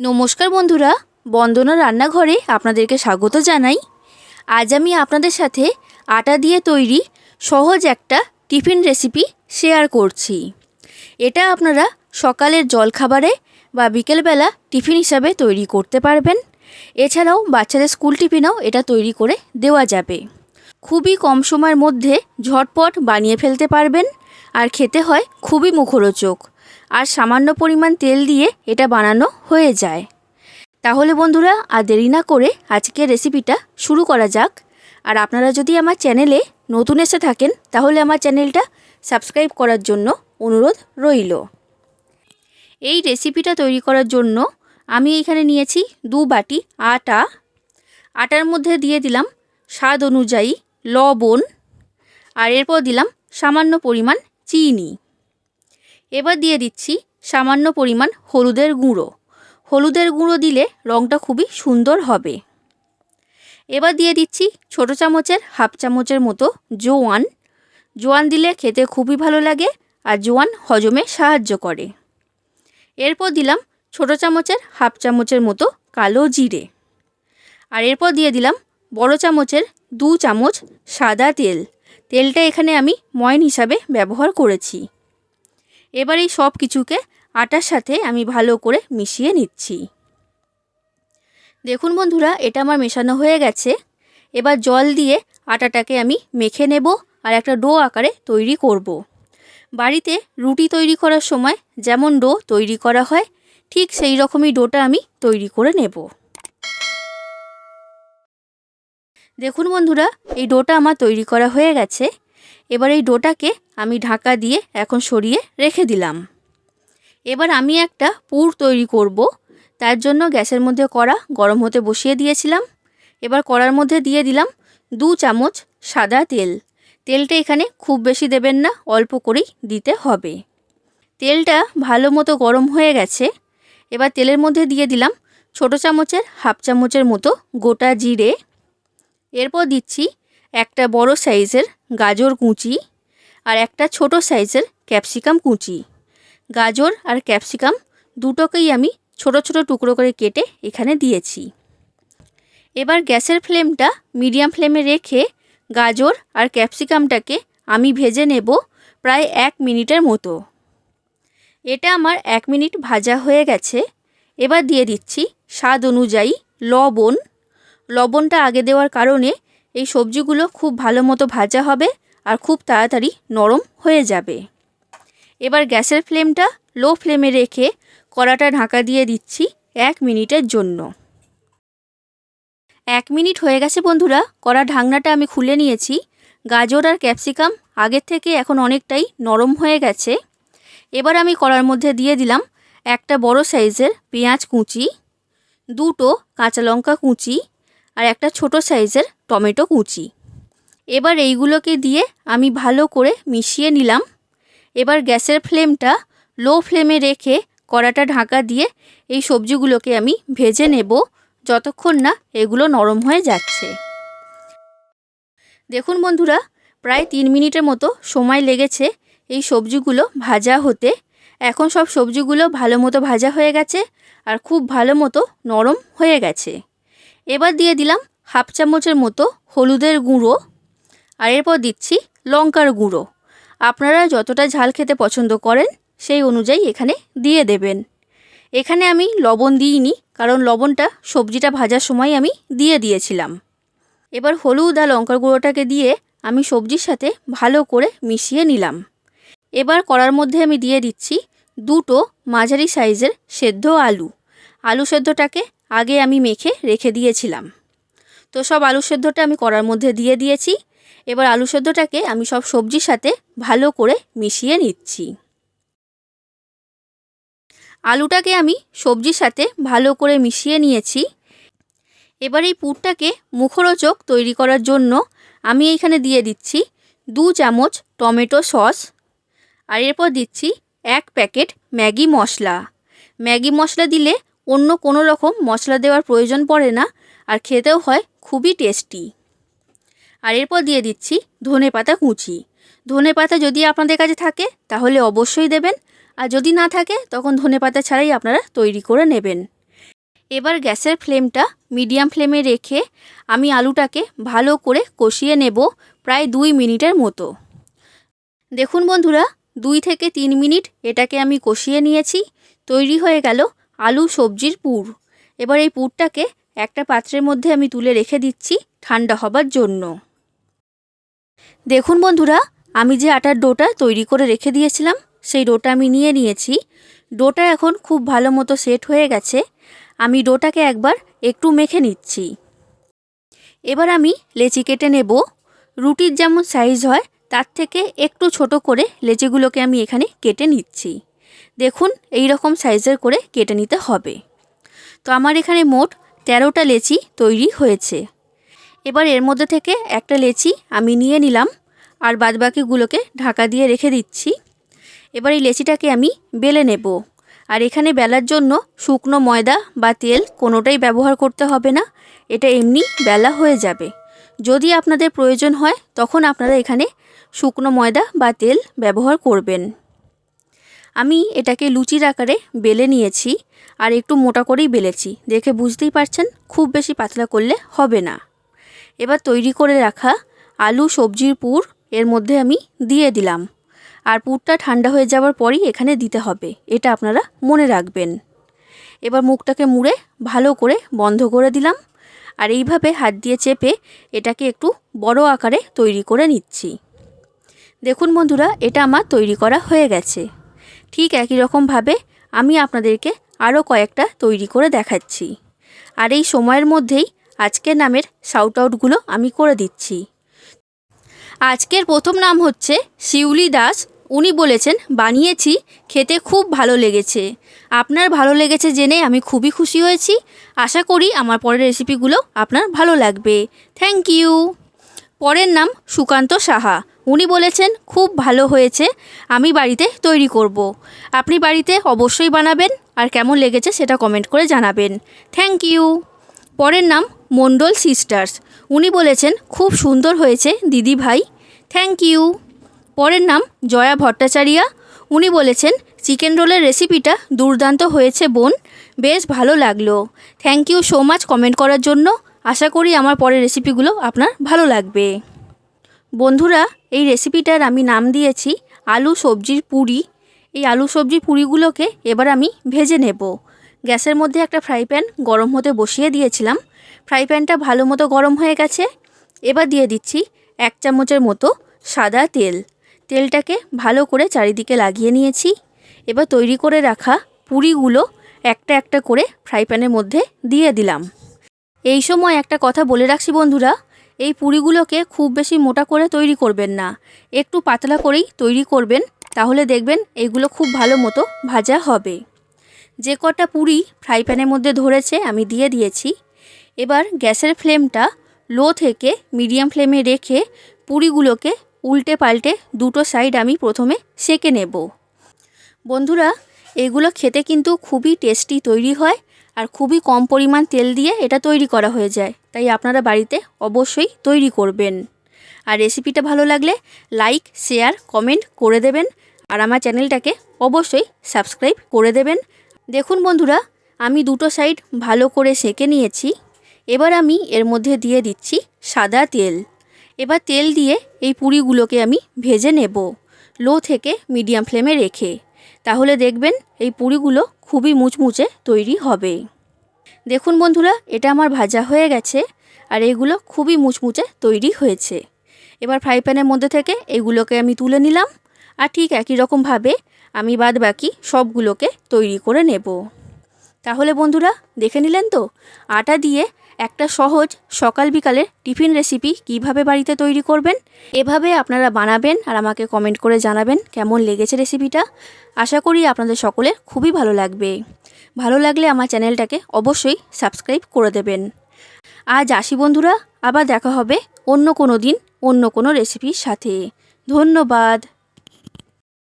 নমস্কার বন্ধুরা, বন্দনা রান্নাঘরে আপনাদেরকে স্বাগত জানাই। আজ আমি আপনাদের সাথে আটা দিয়ে তৈরি সহজ একটা টিফিন রেসিপি শেয়ার করছি। এটা আপনারা সকালের জলখাবারে বা বিকেলবেলা টিফিন হিসাবে তৈরি করতে পারবেন। এছাড়াও বাচ্চাদের স্কুল টিফিনেও এটা তৈরি করে দেওয়া যাবে। খুবই কম সময়ের মধ্যে ঝটপট বানিয়ে ফেলতে পারবেন, আর খেতে হয় খুবই মুখরোচক। আর সামান্য পরিমাণ তেল দিয়ে এটা বানানো হয়ে যায়। তাহলে বন্ধুরা, আর দেরি না করে আজকের রেসিপিটা শুরু করা যাক। আর আপনারা যদি আমার চ্যানেলে নতুন এসে থাকেন, তাহলে আমার চ্যানেলটা সাবস্ক্রাইব করার জন্য অনুরোধ রইল। এই রেসিপিটা তৈরি করার জন্য আমি এখানে নিয়েছি দু বাটি আটা। আটার মধ্যে দিয়ে দিলাম স্বাদ অনুযায়ী লবণ। আর এরপর দিলাম সামান্য পরিমাণ চিনি। এবার দিয়ে দিচ্ছি সামান্য পরিমাণ হলুদের গুঁড়ো। হলুদের গুঁড়ো দিলে রঙটা খুবই সুন্দর হবে। এবার দিয়ে দিচ্ছি ছোট চামচের হাফ চামচের মতো জোয়ান। জোয়ান দিলে খেতে খুবই ভালো লাগে আর জোয়ান হজমে সাহায্য করে। এরপর দিলাম ছোট চামচের হাফ চামচের মতো কালো জিরে। আর এরপর দিয়ে দিলাম বড় চামচের দু চামচ সাদা তেল। তেলটা এখানে আমি ময়ন হিসাবে ব্যবহার করেছি। এবার এই সব কিছুকে আটার সাথে আমি ভালো করে মিশিয়ে নিচ্ছি। দেখুন বন্ধুরা, এটা আমার মেশানো হয়ে গেছে। এবার জল দিয়ে আটাটাকে আমি মেখে নেব আর একটা ডো আকারে তৈরি করব। বাড়িতে রুটি তৈরি করার সময় যেমন ডো তৈরি করা হয়, ঠিক সেই রকমই ডোটা আমি তৈরি করে নেব। দেখুন বন্ধুরা, এই ডোটা আমার তৈরি করা হয়ে গেছে। এবার এই ডোটাকে আমি ঢাকা দিয়ে এখন সরিয়ে রেখে দিলাম। এবার আমি একটা পুর তৈরি করব। তার জন্য গ্যাসের মধ্যে কড়া গরম হতে বসিয়ে দিয়েছিলাম। এবার কড়ার মধ্যে দিয়ে দিলাম দু চামচ সাদা তেল। তেলটা এখানে খুব বেশি দেবেন না, অল্প করেই দিতে হবে। তেলটা ভালো মতো গরম হয়ে গেছে। এবার তেলের মধ্যে দিয়ে দিলাম ছোট চামচের হাফ চামচের মতো গোটা জিরে। এরপর দিচ্ছি একটা বড় সাইজের গাজর কুচি আর একটা ছোট সাইজের ক্যাপসিকাম কুচি। গাজর আর ক্যাপসিকাম দুটোকেই আমি ছোট ছোট টুকরো করে কেটে এখানে দিয়েছি। এবার গ্যাসের ফ্লেমটা মিডিয়াম ফ্লেমে রেখে গাজর আর ক্যাপসিকামটাকে আমি ভেজে নেব প্রায় এক মিনিটের মতো। এটা আমার এক মিনিট ভাজা হয়ে গেছে। এবার দিয়ে দিচ্ছি স্বাদ অনুযায়ী লবণ। লবণটা আগে দেওয়ার কারণে এই সবজিগুলো খুব ভালো মতো ভাজা হবে আর খুব তাড়াতাড়ি নরম হয়ে যাবে। এবার গ্যাসের ফ্লেমটা লো ফ্লেমে রেখে কড়াটা ঢাকা দিয়ে দিচ্ছি এক মিনিটের জন্য। এক মিনিট হয়ে গেছে বন্ধুরা, কড়া ঢাকনাটা আমি খুলে নিয়েছি। গাজর আর ক্যাপসিকাম আগের থেকে এখন অনেকটাই নরম হয়ে গেছে। এবার আমি কড়ার মধ্যে দিয়ে দিলাম একটা বড় সাইজের পেঁয়াজ কুচি, দুটো কাঁচা লঙ্কা কুচি আর একটা ছোট সাইজের টমেটো কুচি। এবার এইগুলোকে দিয়ে আমি ভালো করে মিশিয়ে নিলাম। এবার গ্যাসের ফ্লেমটা লো ফ্লেমে রেখে কড়াটা ঢাকা দিয়ে এই সবজিগুলোকে আমি ভেজে নেব যতক্ষণ না এগুলো নরম হয়ে যাচ্ছে। দেখুন বন্ধুরা, প্রায় তিন মিনিটের মতো সময় লেগেছে এই সবজিগুলো ভাজা হতে। এখন সব সবজিগুলো ভালো মতো ভাজা হয়ে গেছে আর খুব ভালো মতো নরম হয়ে গেছে। এবার দিয়ে দিলাম হাফ চামচের মতো হলুদের গুঁড়ো আর এরপর দিচ্ছি লঙ্কার গুঁড়ো। আপনারা যতটা ঝাল খেতে পছন্দ করেন, সেই অনুযায়ী এখানে দিয়ে দেবেন। এখানে আমি লবণ দিইনি, কারণ লবণটা সবজিটা ভাজার সময় আমি দিয়ে দিয়েছিলাম। এবার হলুদ আর লঙ্কার গুঁড়োটাকে দিয়ে আমি সবজির সাথে ভালো করে মিশিয়ে নিলাম। এবার কড়ার মধ্যে আমি দিয়ে দিচ্ছি দুটো মাঝারি সাইজের সেদ্ধ আলু। আলু সেদ্ধটাকে আগে আমি মেখে রেখে দিয়েছিলাম। তো সব আলু সেদ্ধটা আমি কড়ার মধ্যে দিয়ে দিয়েছি। এবার আলু সেদ্ধটাকে আমি সব সবজির সাথে ভালো করে মিশিয়ে নিচ্ছি। আলুটাকে আমি সবজির সাথে ভালো করে মিশিয়ে নিয়েছি। এবার এই পুরটাকে মুখরোচক তৈরি করার জন্য আমি এইখানে দিয়ে দিচ্ছি দু চামচ টমেটো সস। আর এরপর দিচ্ছি এক প্যাকেট ম্যাগি মশলা। ম্যাগি মশলা দিলে অন্য কোনো রকম মশলা দেওয়ার প্রয়োজন পড়ে না, আর খেতেও হয় খুবই টেস্টি আর এরপর দিয়ে দিচ্ছি ধনে পাতা কুচি। ধনে পাতা যদি আপনাদের কাছে থাকে, তাহলে অবশ্যই দেবেন। আর যদি না থাকে, তখন ধনে পাতা ছাড়াই আপনারা তৈরি করে নেবেন। এবার গ্যাসের ফ্লেমটা মিডিয়াম ফ্লেমে রেখে আমি আলুটাকে ভালো করে কষিয়ে নেব প্রায় দুই মিনিটের মতো। দেখুন বন্ধুরা, দুই থেকে তিন মিনিট এটাকে আমি কষিয়ে নিয়েছি। তৈরি হয়ে গেল আলু সবজির পুর। এবার এই পুরটাকে একটা পাত্রের মধ্যে আমি তুলে রেখে দিচ্ছি ঠান্ডা হবার জন্য। দেখুন বন্ধুরা, আমি যে আটার ডোটা তৈরি করে রেখে দিয়েছিলাম, সেই ডোটা আমি নিয়ে নিয়েছি। ডোটা এখন খুব ভালো মতো সেট হয়ে গেছে। আমি ডোটাকে একবার একটু মেখে নিচ্ছি। এবার আমি লেচি কেটে নেব। রুটির যেমন সাইজ হয়, তার থেকে একটু ছোট করে লেচিগুলোকে আমি এখানে কেটে নিচ্ছি। দেখুন এই রকম সাইজের করে কেটে নিতে হবে। তো আমার এখানে মোট তেরোটা লেচি তৈরি হয়েছে। এবার এর মধ্যে থেকে একটা লেচি আমি নিয়ে নিলাম আর বাদবাকিগুলোকে ঢাকা দিয়ে রেখে দিচ্ছি। এবার এই লেচিটাকে আমি বেলে নেব। আর এখানে বেলার জন্য শুকনো ময়দা বা তেল কোনোটাই ব্যবহার করতে হবে না, এটা এমনি বেলা হয়ে যাবে। যদি আপনাদের প্রয়োজন হয়, তখন আপনারা এখানে শুকনো ময়দা বা তেল ব্যবহার করবেন। আমি এটাকে লুচির আকারে বেলে নিয়েছি আর একটু মোটা করেই বেলেছি। দেখে বুঝতেই পারছেন, খুব বেশি পাতলা করলে হবে না। এবার তৈরি করে রাখা আলু সবজির পুর এর মধ্যে আমি দিয়ে দিলাম। আর পুরটা ঠান্ডা হয়ে যাওয়ার পরই এখানে দিতে হবে, এটা আপনারা মনে রাখবেন। এবার মুখটাকে মুড়ে ভালো করে বন্ধ করে দিলাম। আর এইভাবে হাত দিয়ে চেপে এটাকে একটু বড় আকারে তৈরি করে নিচ্ছি। দেখুন বন্ধুরা, এটা আমার তৈরি করা হয়ে গেছে। ঠিক একই রকমভাবে আমি আপনাদেরকে আরও কয়েকটা তৈরি করে দেখাচ্ছি। আর এই সময়ের মধ্যেই আজকের নামের শাউট আউটগুলো আমি করে দিচ্ছি। আজকের প্রথম নাম হচ্ছে শিউলি দাস। উনি বলেছেন, বানিয়েছি, খেতে খুব ভালো লেগেছে। আপনার ভালো লেগেছে জেনে আমি খুবই খুশি হয়েছি। আশা করি আমার পরের রেসিপিগুলো আপনার ভালো লাগবে। থ্যাংক ইউ পরের নাম সুকান্ত সাহা। উনি বলেছেন, খুব ভালো হয়েছে, আমি বাড়িতে তৈরি করব। আপনি বাড়িতে অবশ্যই বানাবেন, আর কেমন লেগেছে সেটা কমেন্ট করে জানাবেন। থ্যাংক ইউ পরের নাম, মণ্ডল সিস্টার্স উনি বলেছেন, খুব সুন্দর হয়েছে, দিদি ভাই। থ্যাংক ইউ পরের নাম, জয়া ভট্টাচারিয়া। উনি বলেছেন চিকেন রোলের রেসিপিটা দুর্দান্ত হয়েছে, বোন। বেশ ভালো লাগল। Thank you so much comment করার জন্য। আশা করি আমার পরের রেসিপিগুলো আপনার ভালো লাগবে। বন্ধুরা, এই রেসিপিটার আমি নাম দিয়েছি আলু সবজির পুরি। এই আলু সবজির পুরিগুলোকে এবার আমি ভেজে নেব। গ্যাসের মধ্যে একটা ফ্রাই প্যান গরম হতে বসিয়ে দিয়েছিলাম। ফ্রাই প্যানটা ভালো মতো গরম হয়ে গেছে। এবার দিয়ে দিচ্ছি এক চামচের মতো সাদা তেল। তেলটাকে ভালো করে চারিদিকে লাগিয়ে নিয়েছি। এবার তৈরি করে রাখা পুরিগুলো একটা একটা করে ফ্রাই প্যানের মধ্যে দিয়ে দিলাম। এই সময় একটা কথা বলে রাখছি বন্ধুরা এই পুরিগুলোকে খুব বেশি মোটা করে তৈরি করবেন না। একটু পাতলা করেই তৈরি করবেন, তাহলে দেখবেন এইগুলো খুব ভালো মতো ভাজা হবে। যে কটা পুরি ফ্রাই প্যানের মধ্যে ধরেছে, আমি দিয়ে দিয়েছি। এবার গ্যাসের ফ্লেমটা লো থেকে মিডিয়াম ফ্লেমে রেখে পুরিগুলোকে উল্টে পাল্টে দুটো সাইড আমি প্রথমে সেকে নেব। বন্ধুরা, এগুলো খেতে কিন্তু খুবই টেস্টি তৈরি হয় আর খুবই কম পরিমাণ তেল দিয়ে এটা তৈরি করা হয়ে যায়। তাই আপনারা বাড়িতে অবশ্যই তৈরি করবেন। আর রেসিপিটা ভালো লাগলে লাইক, শেয়ার, কমেন্ট করে দেবেন। আর আমার চ্যানেলটাকে অবশ্যই সাবস্ক্রাইব করে দেবেন। দেখুন বন্ধুরা, আমি দুটো সাইড ভালো করে সেঁকে নিয়েছি। এবার আমি এর মধ্যে দিয়ে দিচ্ছি সাদা তেল। এবার তেল দিয়ে এই পুরিগুলোকে আমি ভেজে নেব লো থেকে মিডিয়াম ফ্লেমে রেখে। তাহলে দেখবেন এই পুরিগুলো খুবই মুচমুচে তৈরি হবে। দেখুন বন্ধুরা, এটা আমার ভাজা হয়ে গেছে আর এগুলো খুবই মুচমুচে তৈরি হয়েছে। এবার ফ্রাই প্যানের মধ্যে থেকে এগুলোকে আমি তুলে নিলাম আর ঠিক একই রকমভাবে আমি বাদ বাকি সবগুলোকে তৈরি করে নেব। তাহলে বন্ধুরা, দেখে নিলেন তো? আটা দিয়ে একটা সহজ সকাল বিকালের টিফিন রেসিপি কীভাবে বাড়িতে তৈরি করবেন? এভাবে আপনারা বানাবেন আর আমাকে কমেন্ট করে জানাবেন কেমন লেগেছে রেসিপিটা আশা করি আপনাদের সকলের খুবই ভালো লাগবে। ভালো লাগলে আমার চ্যানেলটাকে অবশ্যই সাবস্ক্রাইব করে দেবেন। আজ আসি বন্ধুরা, আবার দেখা হবে অন্য কোনো দিন, অন্য কোনো রেসিপির সাথে। ধন্যবাদ।